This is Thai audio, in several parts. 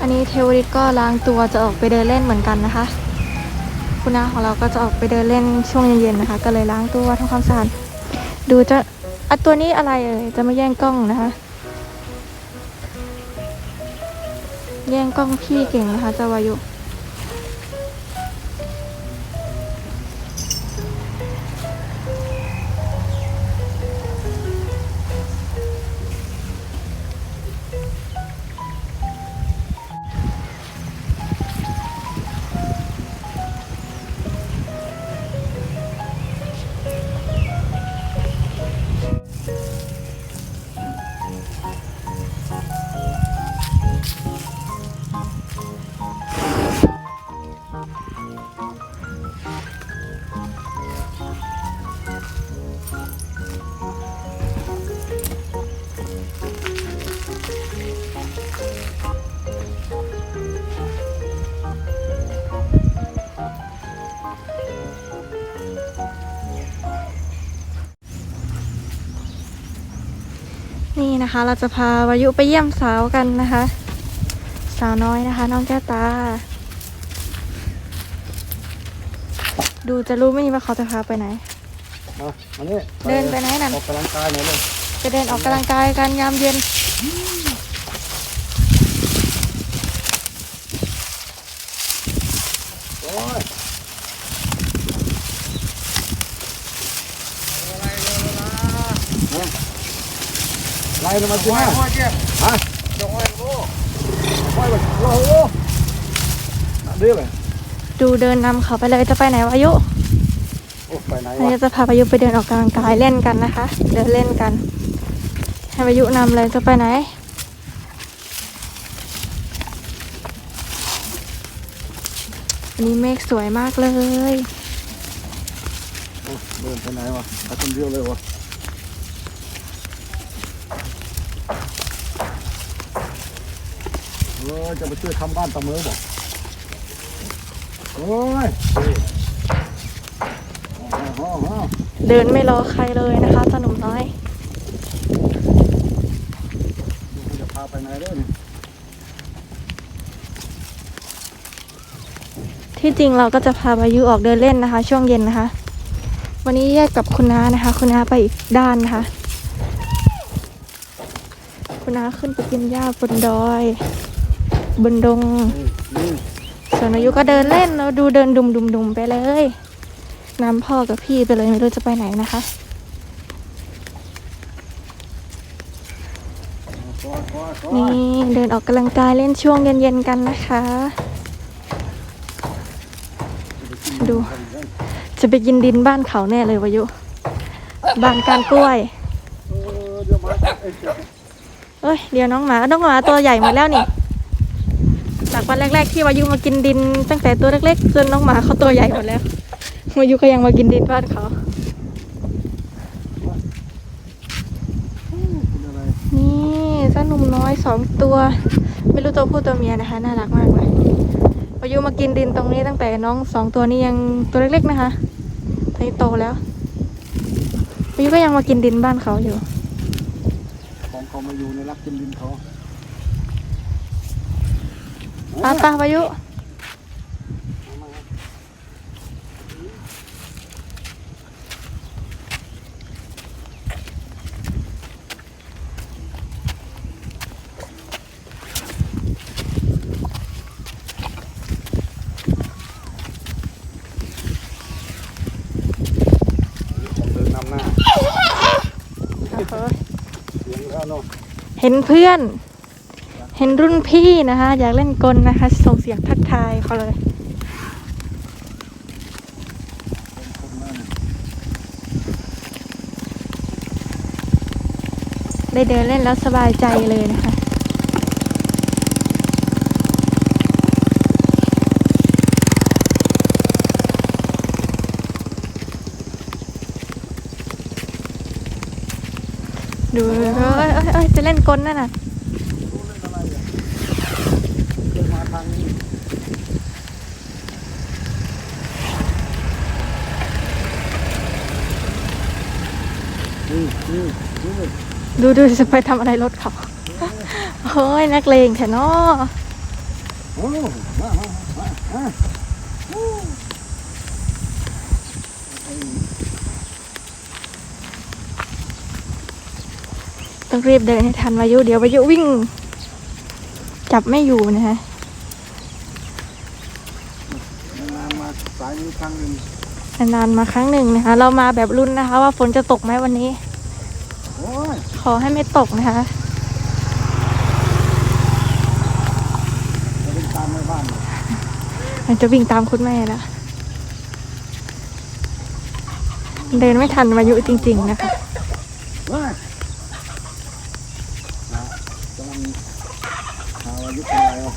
อันนี้เทวริตก็ล้างตัวจะออกไปเดินเล่นเหมือนกันนะคะ คุณน้าของเราก็จะออกไปเดินเล่นช่วงเย็นๆนะคะ ก็เลยล้างตัวทำความสะอาดดูจะอะตัวนี้อะไรเอ่ยจะไม่แย่งกล้องนะคะ แย่งกล้องพี่เก่งนะคะเจ้าวายุ นี่นะคะ เราจะพาวายุไปเยี่ยมสาวกันนะคะ สาวน้อยนะคะ น้องแก้วตา ดูจะรู้ไหมนี่ว่าเขาจะพาไปไหน มาอันนี้เดินไปไหนนั่น ออกกำลังกายหน่อยเลยจะเดินออกกำลังกายกันยามเย็น โอ้ยไล่ลงมาสิฮะฮะดอกไม้โอ้ ไม้แบบโอ้โหเรียบเลยดูเดินนำเขาไปเลยจะไปไหนวายุโอ้ไปไหนวันวะนี้จะพาพายุไปเดินออกกำลังกายเล่นกันนะคะ เดินเล่นกัน ให้พายุนำเลยจะไปไหน วันนี้เมฆสวยมากเลยโอ้เดินไปไห เดียวเลยวะเออจะไปช่วยทำบ้านตะเมือบอกโอ้ยโอ้โหเดินไม่รอใครเลยนะคะเจ้าหนุ่มน้อยจะพาไปไหนเด้อนี่ที่จริงเราก็จะพาพายุออกเดินเล่นนะคะ ช่วงเย็นนะคะ วันนี้แยกกับคุณน้านะคะ คุณน้าไปอีกด้านนะคะ คุณน้าขึ้นไปกินหญ้าบนดอย บนดง ส่วนอายุก็เดินเล่นแล้วดูเดินดุมดุมดุมไปเลยน้ำพ่อกับพี่ไปเลยไม่รู้จะไปไหนนะคะนี่เดินออกกำลังกายเล่นช่วงเย็นๆกันนะคะ ดู จะไปกินดินบ้านเขาแน่เลยวายุ บ้านการกล้วยเอ้ย เดี๋ยวน้องหมา น้องหมาตัวใหญ่หมดแล้วนี่ วันแรก ๆ ที่วายุมากินดิน ตั้งแต่ตัวเล็กๆจนน้องหมาเขาตัวใหญ่หมดแล้ววายุก็ยังมากินดินบ้านเขาเป็นอะไรนี่เจ้าหนุ่มน้อยสองตัว ไม่รู้ตัวผู้ตัวเมียนะคะ น่ารักมากเลยพายุมากินดินตรงนี้ตั้งแต่น้องสองตัวนี้ยังตัวเล็กๆนะคะตอนนี้โตแล้วพายุก็ยังมากินดินบ้านเขาอยู่ ของเขามาอยู่ในรักกินดินเขา ป้าป้าพายุผมเดินนำหน้าเสียงแล้วเนาะเห็นเพื่อน เห็นรุ่นพี่นะคะ อยากเล่นกลนะคะ ส่งเสียงทักทายเขาเลยได้เดินเล่นแล้วสบายใจเลยนะคะ ดูเอ้ยเอ้ยเอ้ยจะเล่นกลนั่นน่ะ รู้เรื่องอะไรอะเคยมาทางนี้ ดูดูจะไปทำอะไรรถเขาเฮ้ยนักเลงแค่นอต้องรีบเดินให้ทันวายุ เดี๋ยววายุวิ่ง จับไม่อยู่นะฮะนานๆมาครั้งหนึ่งนะคะ เรามาแบบรุ่นนะคะ ว่าฝนจะตกไหมวันนี้ ขอให้ไม่ตกนะคะจะเป็นตามแม่บ้านมันจะวิ่งตามคุณแม่แล้วเดินไม่ทันวายุจริง ๆ นะคะว้ายนะกำลังหาอายุเป็นไรอะ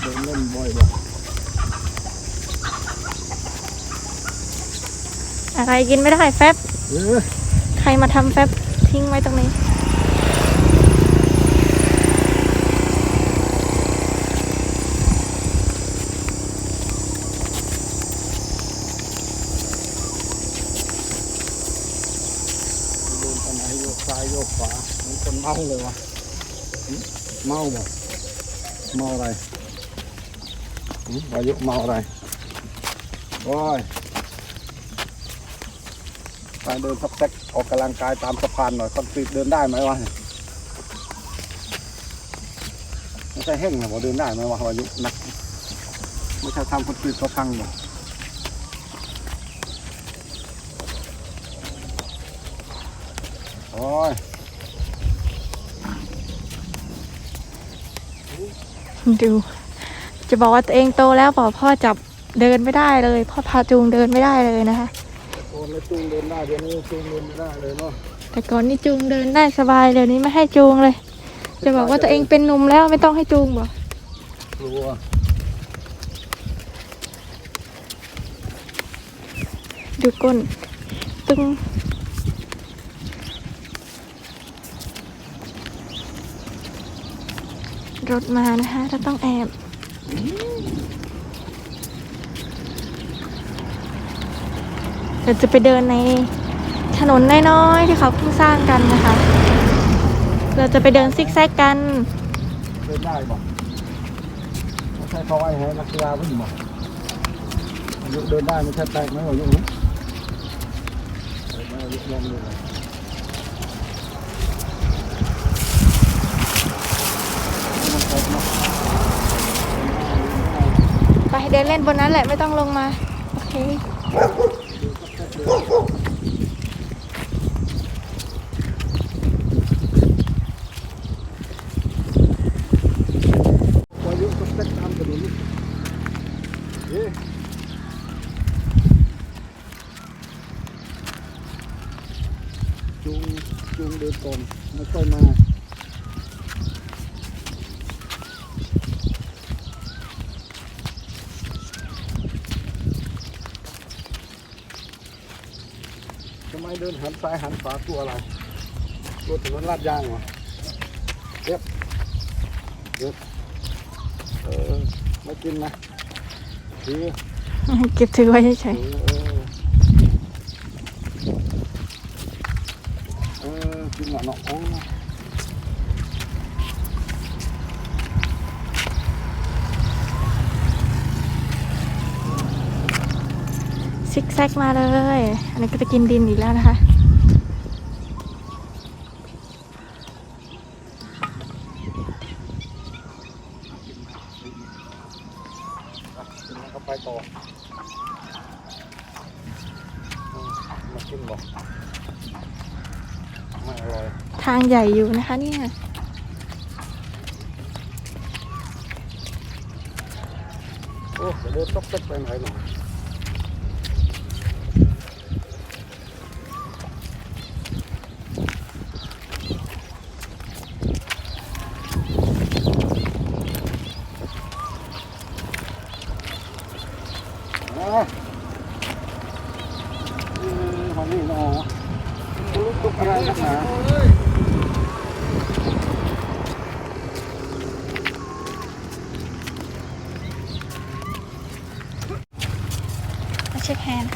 เดินเล่นบ่อยบ่อะไรกินไม่ได้แฟบเออใค รมาทำแฟบทิ้งไว้ตรงนี้ เดินไปไหนโยกซ้ายโยกขวาเหมันคนเมาเลยวะหึเมาบ่เมาอะไรหึอายุเมาอะไรโอ้ย เดินสักแซกออกกำลังกายตามสะพานหน่อยคอนกรีตเดินได้ไหมวะไม่ใช่แห้งนะบอเดินได้ไหมวะอายุนักไม่ใช่ทำคอนกรีตเขาพังบ่โอ้ยดูจะบอกว่าตัวเองโตแล้วเปล่าพ่อจับเดินไม่ได้เลย พ่อพาจูงเดินไม่ได้เลยนะคะ อนแล้วจูงเดินได้เดี๋ยวนี้จูงเดินไม่ได้เลยเนาะแต่ก่อนนี่จูงเดินได้สบายเดี๋ยวนี้ไม่ให้จูงเลย จะบอกว่าตัวเองเป็นหนุ่มแล้วไม่ต้องให้จูงบ่กลัวดูก้นตึงรถมานะคะเราต้องแอบ เราจะไปเดินในถนนน้อยๆที่เขาเพิ่งสร้างกันนะคะ เราจะไปเดินซิกแซกกันเดินได้บ่ไม่ใช่เขาไว้ให้นักกีฬาวิ่งบ่อายุเดินได้ไม่ใช่แปลกไหมอายุนะเดินได้อายุลองดูเลยมันแปลกเนาะไปเดินเล่นบนนั้นแหละไม่ต้องลงมา โอเค อายุก็แปลกตามถนนนี่เอ๊ะจูงจูงเดินก่อนไม่ค่อยมา ทำไมเดิน หันซ้ายหันขวาตัวอะไรรถถนนลาดยางเหรอเย็บเย็บเออไม่กินนะถือเก็บถือไว้เฉถืยอเออเออกินหน่อยเนาะโอ้ๆซิกแซกมาเลย อันนี้ก็จะกินดินอีกแล้วนะคะ กินแล้วก็ไปต่อเออ มากินบอกไม่อร่อยทางใหญ่อยู่นะคะเนี่ยโอ้จะเดินตกเต็กไปไหนหน่อยอะอืมวันนี้เนาะลูกตุกอะไรนักหนา มา เช็คแฮนด์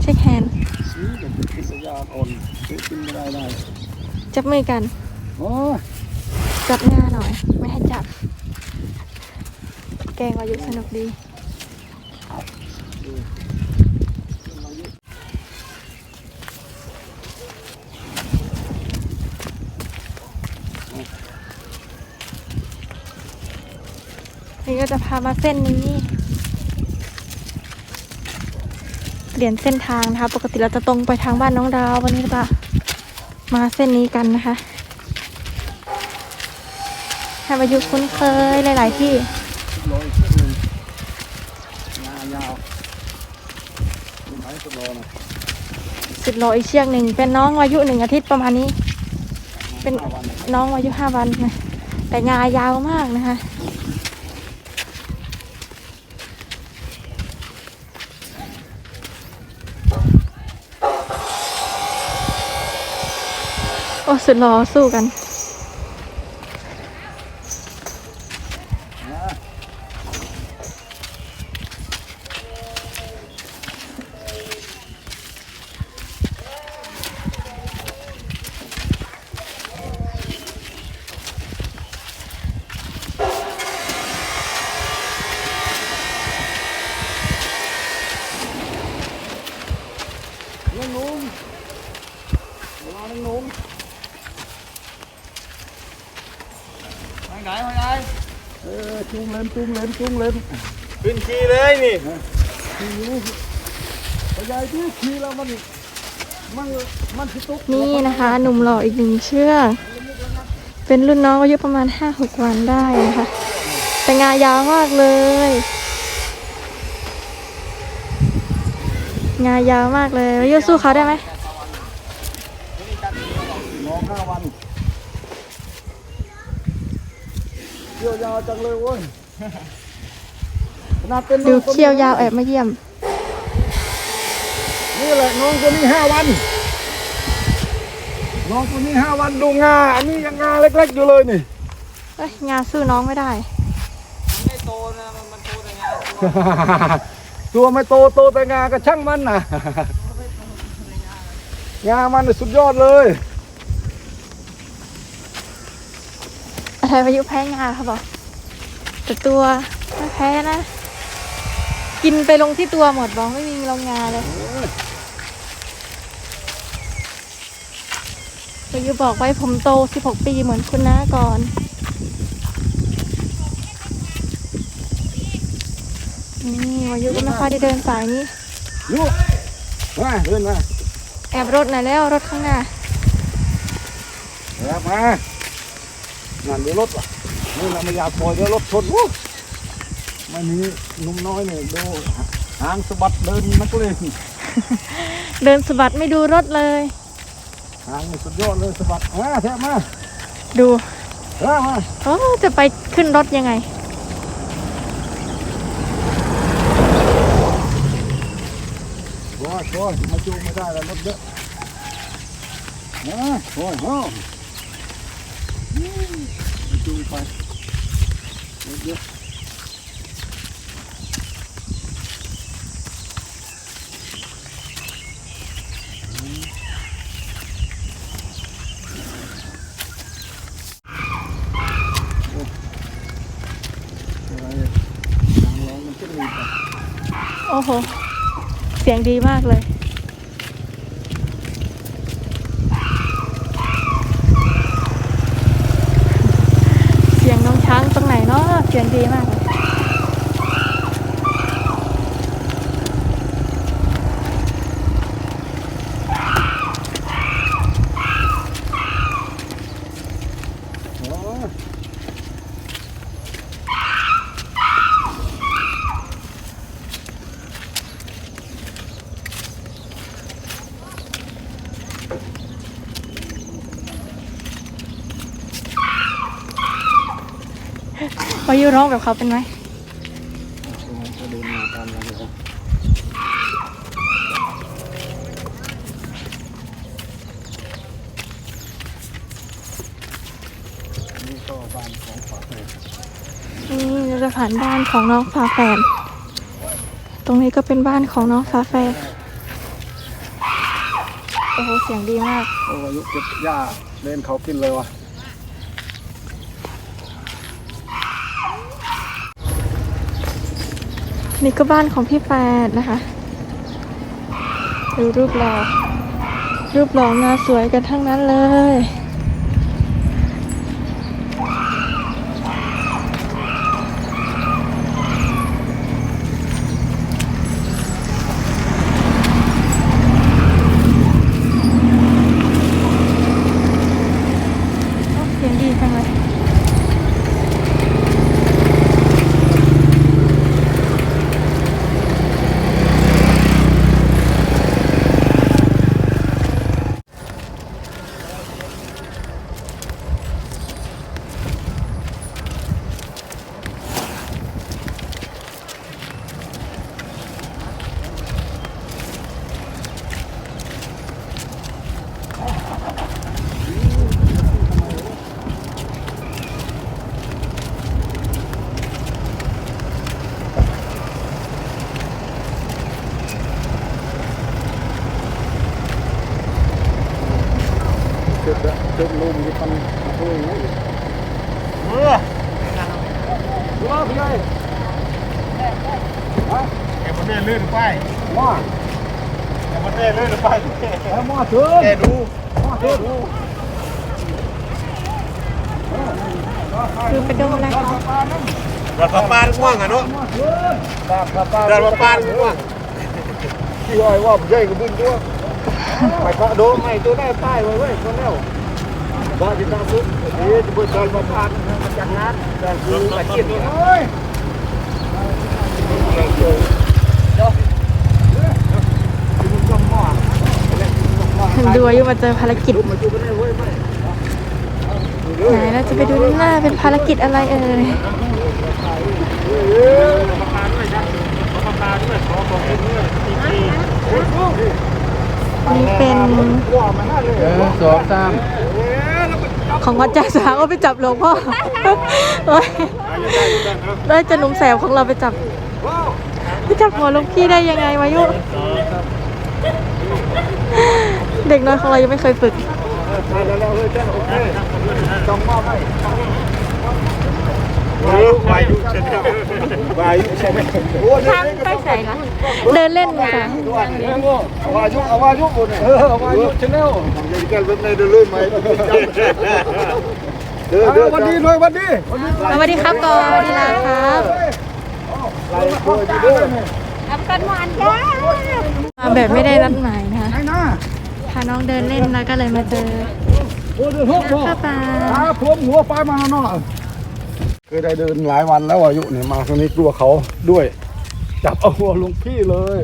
เช็คแฮนด์นี่เป็นพิษยาอ่อนกินไม่ได้ได้จับมือกัน โอ้ยจับหน้าหน่อย ไม่ให้จับ แกงวายุสนุกดี นี่ก็จะพามาเส้นนี้ เปลี่ยนเส้นทางนะคะ ปกติเราจะตรงไปทางบ้านน้องดาว วันนี้เราจะมาเส้นนี้กันนะคะให้มายุคุ้นเคยหลาย ๆ ที่โรยขึ้นหนึ่งงายาวไม้สุดโลนะสิบโลอีกเชือกหนึ่งเป็นน้องอายุหนึ่งอาทิตย์ประมาณนี้ เป็นนน้องอายุห้าวันนะแต่งายาวมากนะคะ โอ้สุดหล่อสู้กัน นะ น้องนุ่มมาน้องนุ่มไปไหนไปไหนเออจุงเล่น จุงเล่นจุงเล่นขึ้นขี่เลยนี่ขี่อยู่ไปยายที่ขี่แล้วมันมันมันสิตุกนี่นะคะ หนุ่มหล่ออีกหนึ่งเชือกเป็นรุ่นน้องอายุประมาณห้าหกวันได้นะคะ แต่งายาวมากเลย งายาวมากเลยแล้วยูสู้เขาได้ไหมน้องห้าวันเกี่ยวยาวจังเลยเว้ย ขนาดเป็นดูน้องคนนี้เขี้ยวยาวแอบมาเยี่ยม นี่แหละน้องคนนี้ห้าวัน น้องคนนี้ห้าวันดูงา อันนี้ยังงาเล็กๆอยู่เลยนี่ เอ้ยงาสู้น้องไม่ได้ ไม่โตนะมันมันโตแต่งานตัวไม่โตโตแต่งาก็ช่างมันนะ งามันน่ะสุดยอดเลยอะไรพายุแพ้งาเขาบอกแต่ตัวไม่แพ้นะ กินไปลงที่ตัวหมดบอกไม่มีลงงาเลยพายุบอกไว้ผมโต 16 ปีเหมือนคุณน้าก่อนนี่วายุก็ไม่ค่อยได้เดินสายนี้ยุมาเดินมา แอบรถหน่อยแล้วรถข้างหน้าแอบมานั่นเดี๋ยวรถว่ะนี่เราไม่อยากปล่อยเดี๋ยวรถชนวู้ ไม่มีหนุ่มน้อยเนี่ยดูหางสะบัดเดินนักเลงเดินสะบัดไม่ดูรถเลย หางนี่สุดยอดเลยสะบัดมาแทบมาดูเออมาโอ้จะไปขึ้นรถยังไง โอ้ยโอ้ยมาจูงไม่ได้แล้วรถเยอะนะโอ้ยโอ้ยมาจูงไปรถเยอะ อะไรนางร้องมันจะมีไป โอ้โห เสียงดีมากเลย เสียงน้องช้างตรงไหนเนาะเสียงดีมากเลย ร้องแบบเขาเป็นไหมนี่ก็บ้านของฝากเลยนี่เราจะผ่านบ้านของน้องฝาแฝดตรงนี้ก็เป็นบ้านของน้องฝาแฝดโอ้โหเสียงดีมาก โอ้ยุเก็บหญ้าเล่นเขากินเลยวะ นี่ก็บ้านของพี่แฟดนะคะ ดูรูปหล่อรูปหล่องาสวยกันทั้งนั้นเลย โอ้เสียงดีจังเลย เก็บละเก็บลุมที่มันโอ้ย เมื่อ ว้าพี่ใหญ่ แกมันได้ลื่นไป ว้า แกมันได้ลื่นไป แล้วมาเถิน แกดู มาเถิน คือไปดูอะไรคะ รัฐบาลกว้างอะเนาะมาเถินตาตาตารัฐบาลกว้างพี่อ้อยว่าพี่ใหญ่กับบุญด้วยไปก็โดไม่ตัวได้ป้ายไว้เว้ยคนแล้วบ้านที่ตั้งซุ้มนี่จะไปเดินมาผ่านมาจากงานแต่คือมาเกินเฮ้ยดูอายุมาเจอภารกิจไหนเราจะไปดูหน้าเป็นภารกิจอะไรเอ่ย ประธานด้วยครับประธานด้วยขอบอกด้วยทีทีนี่เป็นสองสามของวัดจ่าสาก็ไปจับหลวงพ่อได้จะหนุ่มแสบของเราไปจับไปจับหัวหลวงพี่ได้ยังไงวายุ เด็กน้อยของเรายังไม่เคยฝึกใช่แล้วเฮ้ยเจ้าโอเคต้องมอบให้ วายุวายุใช่ไหมวายุใช่ไหมโอ้ยทางไปใส่ละเดินเล่นค่ะวายุเอาวายุบนเออวายุชแนลยังกันเป็นในเดินเลยไหมเดินเดินวันดีหน่อยวันดีวันดีสวัสดีครับก่อนสวัสดีลาครับไล่ตัวอยู่ด้วยมาแบบไม่ได้นัดหมายนะคะไอ้น้าพาน้องเดินเล่นแล้วก็เลยมาเจอโอ้เดินหกบ่ข้าป่าอาผมหัวปลายมาเนาะ เคยได้เดินหลายวันแล้วอายุเนี่ยมาครั้งนี้กลัวเขาด้วย จับเอาหัวลุงพี่เลย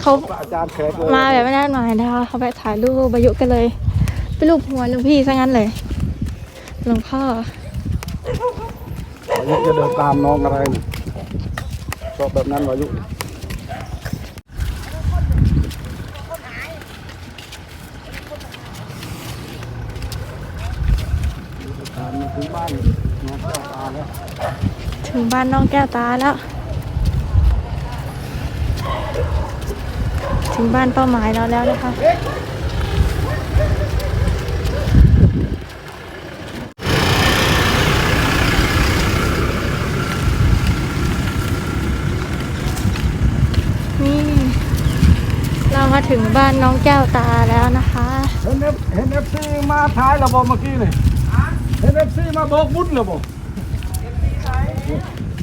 เขาอาจารย์แขกเลยมาแบบไม่ได้นัดหมายนะคะเขาไปถ่ายรูปอายุกันเลยไปรูปหัวหลวงพี่ซะงั้นเลยหลวงพ่ออายุจะเดินตามน้องอะไรนี่ชอบแบบนั้นอายุตามมาถึงบ้าน ถึงบ้านน้องแก้วตาแล้ว ถึงบ้านเป้าหมายเราแล้วนะคะนี่เรามาถึงบ้านน้องแก้วตาแล้วนะคะเห็นเอฟซีมาท้ายระบบเมื่อกี้นี่เห็นเอฟซีมาโบกบุญระบบ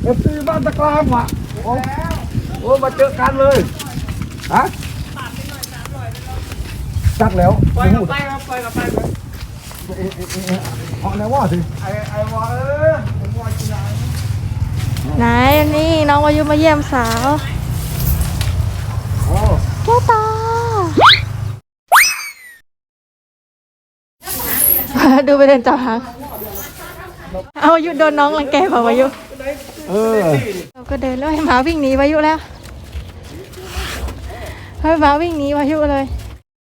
เอฟซีบ้านตะกรามว่ะโอ้โอ้มาเจอกันเลยฮะจัดแล้วปล่อยกับไปครับปล่อยกับไปเหาะไหนว่าสิไอ้ไอ้วะเออผมว่ากินอะไรไหนนี่น้องวายุมาเยี่ยมสาวโอ้แก้วตาดูไปเดินจับหางเอาวายุโดนน้องรังแกเปล่าวายุ เออ เราก็เดินแล้วให้หมาวิ่งหนีวายุแล้วให้หมาวิ่งหนีวายุเลย